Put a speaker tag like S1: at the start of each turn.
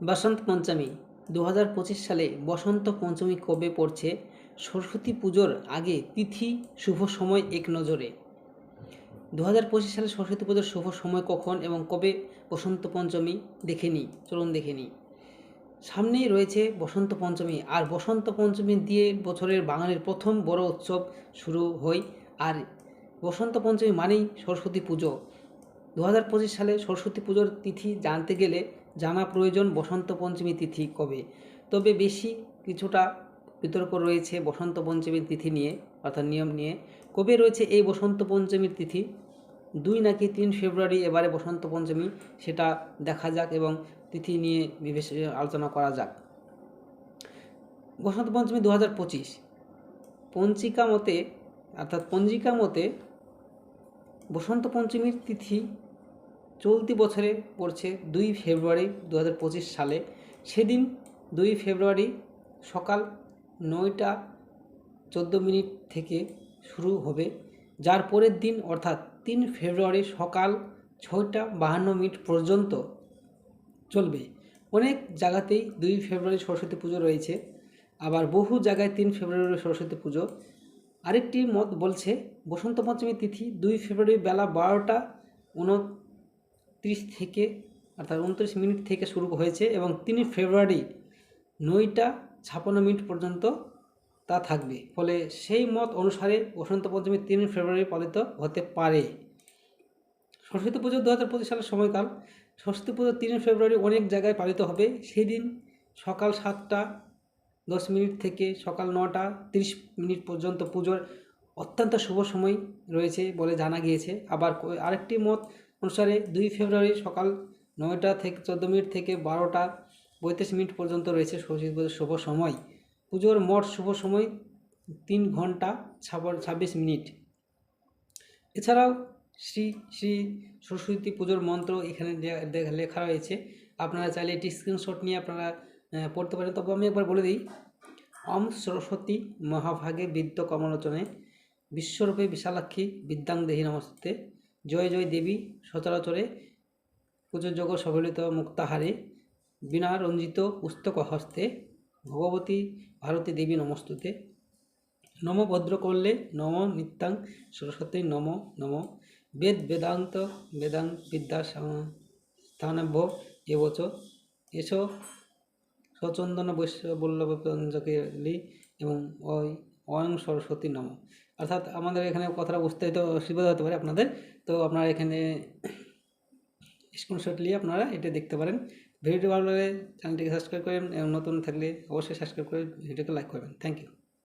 S1: বসন্ত পঞ্চমী দু হাজার পঁচিশ সালে বসন্ত পঞ্চমী কবে পড়ছে? সরস্বতী পুজোর আগে তিথি, শুভ সময় এক নজরে। দু হাজার পঁচিশ সালে সরস্বতী পুজোর শুভ সময় কখন এবং কবে? বসন্ত পঞ্চমী দেখে নিই, চলুন দেখে নিই। সামনেই রয়েছে বসন্ত পঞ্চমী, আর বসন্ত পঞ্চমী দিয়ে বছরের বাঙালির প্রথম বড় উৎসব শুরু হয়। আর বসন্ত পঞ্চমী মানেই সরস্বতী পুজো। দু হাজার পঁচিশ সালে সরস্বতী পুজোর তিথি জানতে গেলে জানা প্রয়োজন বসন্ত পঞ্চমী তিথি কবে? তবে বেশি কিছুটা বিতর্ক রয়েছে বসন্ত পঞ্চমীর তিথি নিয়ে, অর্থাৎ নিয়ম নিয়ে। কবে রয়েছে এই বসন্ত পঞ্চমীর তিথি? দুই নাকি তিন ফেব্রুয়ারি এবারে বসন্ত পঞ্চমী সেটা দেখা যাক এবং তিথি নিয়ে বিবেচ, আলোচনা করা যাক। বসন্ত পঞ্চমী দু হাজার পঁচিশ। পঞ্চিকা মতে, অর্থাৎ পঞ্জিকা মতে বসন্ত পঞ্চমীর তিথি চলতি বছরে পড়ছে দুই ফেব্রুয়ারি দু হাজার পঁচিশ সালে। সেদিন দুই ফেব্রুয়ারি সকাল নয়টা চোদ্দ মিনিট থেকে শুরু হবে। যার পরের দিন অর্থাৎ তিন ফেব্রুয়ারি সকাল ছয়টা বাহান্ন মিনিট পর্যন্ত চলবে। অনেক জায়গাতেই দুই ফেব্রুয়ারি সরস্বতী পুজো রয়েছে। আবার বহু জায়গায় তিন ফেব্রুয়ারি সরস্বতী পুজো। আরেকটি মত বলছে, বসন্ত পঞ্চমী তিথি দুই ফেব্রুয়ারি বেলা বারোটা উনত্রিশ থেকে, অর্থাৎ উনত্রিশ মিনিট থেকে শুরু হয়েছে এবং তিন ফেব্রুয়ারি নয়টা ছাপ্পান্ন মিনিট পর্যন্ত তা থাকবে। ফলে সেই মত অনুসারে বসন্ত পঞ্চমী তিন ফেব্রুয়ারি পালিত হতে পারে। সরস্বতী পুজো দু হাজার পঁচিশ সালের সময়কাল। সরস্বতী পুজো তিন ফেব্রুয়ারি অনেক জায়গায় পালিত হবে। সেই দিন সকাল সাতটা দশ মিনিট থেকে সকাল নটা তিরিশ মিনিট পর্যন্ত পুজোর অত্যন্ত শুভ সময় রয়েছে বলে জানা গিয়েছে। আবার আরেকটি মত অনুসারে দুই ফেব্রুয়ারি সকাল নয়টা থেকে চোদ্দ মিনিট থেকে বারোটা পঁয়ত্রিশ মিনিট পর্যন্ত রয়েছে সরস্বতী পুজোর শুভ সময়। পুজোর মোট শুভ সময় তিন ঘণ্টা ছাব্ব- ছাব্বিশ মিনিট। এছাড়াও শ্রী শ্রী সরস্বতী পুজোর মন্ত্র এখানে লেখা রয়েছে। আপনারা চাইলে এটি স্ক্রিনশট নিয়ে আপনারা পড়তে পারেন। তবে আমি একবার বলে দিই, অম সরস্বতী মহাভাগে বিদ্য কমলোচনে বিশ্বরূপে বিশালাক্ষী বিদ্যাং দেহী নমস্তে। জয় জয় দেবী সচরাচরে পুজোযোগ সবলিত মুক্তাহারে। বিনা রঞ্জিত পুস্তক হস্তে ভগবতী ভারতী দেবী নমস্তুতে। নম ভদ্রকল্লে নম নিত্যাং সরস্বতী নম নম। বেদ বেদান্ত বেদাং বিদ্যা স্থানভ্য এবচ। এস সচন্দন বৈশ্য বল্লভ এবং ওই অয়ং সরস্বতী নম। অর্থাৎ আমাদের এখানে কথাটা বুঝতে তো অসুবিধা হতে পারে আপনাদের। তো আপনারা এখানে স্ক্রিনশট নিয়ে আপনারা এটা দেখতে পারেন। ভিডিওটি ভালো লাগলে চ্যানেলটিকে সাবস্ক্রাইব করেন এবং নতুন থাকলে অবশ্যই সাবস্ক্রাইব করে ভিডিওকে লাইক করবেন। Thank you